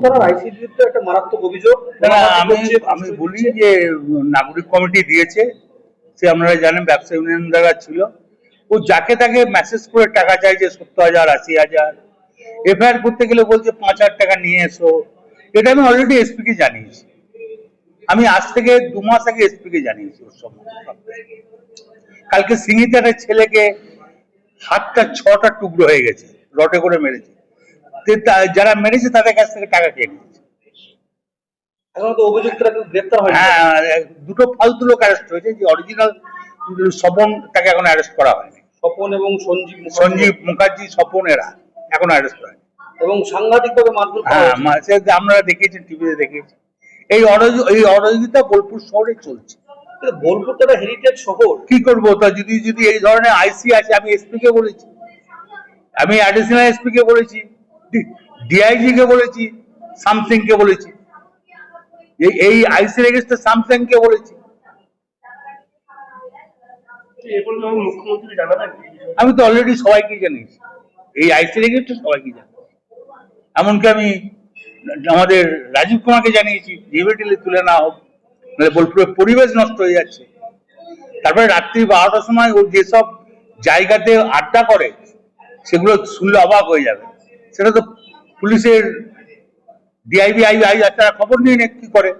থানার আইসির বিরুদ্ধে একটা মারাত্মক অভিযোগ আমি আমি বলি যে নাগরিক কমিটি দিয়েছে সে আপনারা জানেন ব্যবসা ইউনিয়ন দ্বারা ছিল। ও যাকে তাকে মেসেজ করে টাকা চাইছে সত্তর হাজার আশি হাজার। এফআইআর করতে গেলে বলছে পাঁচ হাজার টাকা নিয়ে এসো। এটা আমি অলরেডি এসপি কে জানিয়েছি। আমি আজ থেকে দু মাস আগে এসপি কে জানিয়েছি ওর সম্বন্ধে। কালকে সিঙ্গিতে একটা ছেলেকে হাতটা ছটা টুকরো হয়ে গেছে রটে করে মেরেছে। যারা মেরেছে তাদের কাছ থেকে টাকা খেয়ে নিয়েছে? হ্যাঁ দুটো ফালতু লোক অ্যারেস্ট হয়েছে যে অরিজিনাল স্বপন তাকে এখন অ্যারেস্ট করা হয়নি। স্বপন এবং সঞ্জীব সঞ্জীব মুখার্জি স্বপন এরা এখন অ্যারেস্ট হয়নি। এবং সাংঘাতিকভাবে মারধর হ্যাঁ আপনারা দেখিয়েছেন টিভিতে দেখেছি এই অরাজ- এই অরাজকতা বোলপুর শহরে চলছে। বোলপুরটা একটা হেরিটেজ শহর। কি করব? তা যদি যদি এই ধরনের আইসি আছে আমি এসপি কে বলেছি। আমি অ্যাডিশনাল এসপি কে বলেছি। ডিআইজি কে বলেছি সামথিং কে বলেছি। এই- আইসি রেজিস্টার সামথিং কে বলেছি? আমি তো অলরেডি সবাইকে জানিয়েছি। এই আইসি রেজিস্টার সবাইকে জানি এমনকি আমি আমাদের রাজীব কুমারকে জানিয়েছি জিবিটিলে তুলে না হোক নাহলে বোলপুরের পরিবেশ নষ্ট হয়ে যাচ্ছে। তারপরে রাত্রি বারোটার সময় ও যেসব জায়গাতে আড্ডা করে সেগুলো শুনলে অবাক হয়ে যাবে। সেটা তো পুলিশের ডিআইবি আই আই খবর নিয়ে নে কি করে?